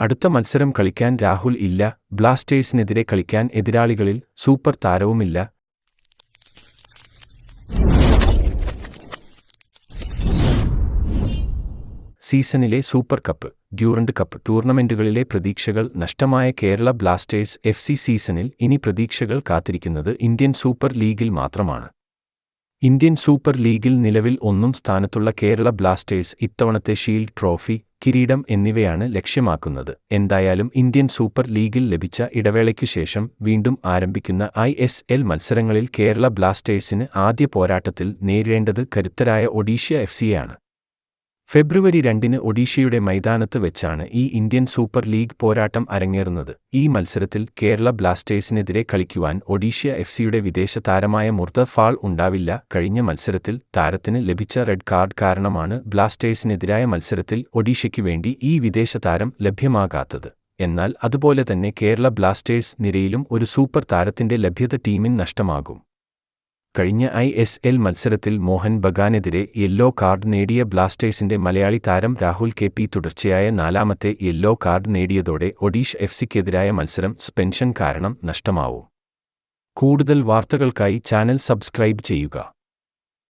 അടുത്ത മത്സരം കളിക്കാൻ രാഹുൽ ഇല്ല ബ്ലാസ്റ്റേഴ്സിനെതിരെ കളിക്കാൻ എതിരാളികളിൽ സൂപ്പർ താരവുമില്ല. സീസണിലെ സൂപ്പർ കപ്പ് ഡ്യൂറന്റ് കപ്പ് ടൂർണമെന്റുകളിലെ പ്രതീക്ഷകൾ നഷ്ടമായ കേരള ബ്ലാസ്റ്റേഴ്സ് എഫ് സി സീസണിൽ ഇനി പ്രതീക്ഷകൾ കാത്തിരിക്കുന്നത് ഇന്ത്യൻ സൂപ്പർ ലീഗിൽ മാത്രമാണ്. ഇന്ത്യൻ സൂപ്പർ ലീഗിൽ നിലവിൽ ഒന്നും സ്ഥാനത്തുള്ള കേരള ബ്ലാസ്റ്റേഴ്സ് ഇത്തവണത്തെ ഷീൽഡ് ട്രോഫി കിരീടം എന്നിവയാണ് ലക്ഷ്യമാക്കുന്നത്. എന്തായാലും ഇന്ത്യൻ സൂപ്പർ ലീഗിൽ ലഭിച്ച ഇടവേളയ്ക്കു ശേഷം വീണ്ടും ആരംഭിക്കുന്ന ഐ എസ് എൽ മത്സരങ്ങളിൽ കേരള ബ്ലാസ്റ്റേഴ്സിന് ആദ്യ പോരാട്ടത്തിൽ നേരിടേണ്ടത് കരുത്തരായ ഒഡീഷ്യ എഫ് സിയാണ് ഫെബ്രുവരി രണ്ടിന് ഒഡീഷയുടെ മൈതാനത്ത് വെച്ചാണ് ഈ ഇന്ത്യൻ സൂപ്പർ ലീഗ് പോരാട്ടം അരങ്ങേറുന്നത്. ഈ മത്സരത്തിൽ കേരള ബ്ലാസ്റ്റേഴ്സിനെതിരെ കളിക്കുവാൻ ഒഡീഷ്യ എഫ് സിയുടെ വിദേശ താരമായ മുർദ ഫാൾ ഉണ്ടാവില്ല. കഴിഞ്ഞ മത്സരത്തിൽ താരത്തിന് ലഭിച്ച റെഡ് കാർഡ് കാരണമാണ് ബ്ലാസ്റ്റേഴ്സിനെതിരായ മത്സരത്തിൽ ഒഡീഷയ്ക്ക് വേണ്ടി ഈ വിദേശ താരം ലഭ്യമാകാത്തത്. എന്നാൽ അതുപോലെ തന്നെ കേരള ബ്ലാസ്റ്റേഴ്സ് നിരയിലും ഒരു സൂപ്പർ താരത്തിന്റെ ലഭ്യത ടീമിന് നഷ്ടമാകും. കഴിഞ്ഞ ഐ എസ് എൽ മത്സരത്തിൽ മോഹൻ ബഗാനെതിരെ യെല്ലോ കാർഡ് നേടിയ ബ്ലാസ്റ്റേഴ്സിന്റെ മലയാളി താരം രാഹുൽ കെ പി തുടർച്ചയായ നാലാമത്തെ യെല്ലോ കാർഡ് നേടിയതോടെ ഒഡീഷ് എഫ് സിക്കെതിരായ മത്സരം സ്പെൻഷൻ കാരണം നഷ്ടമാവും. കൂടുതൽ വാർത്തകൾക്കായി ചാനൽ സബ്സ്ക്രൈബ് ചെയ്യുക.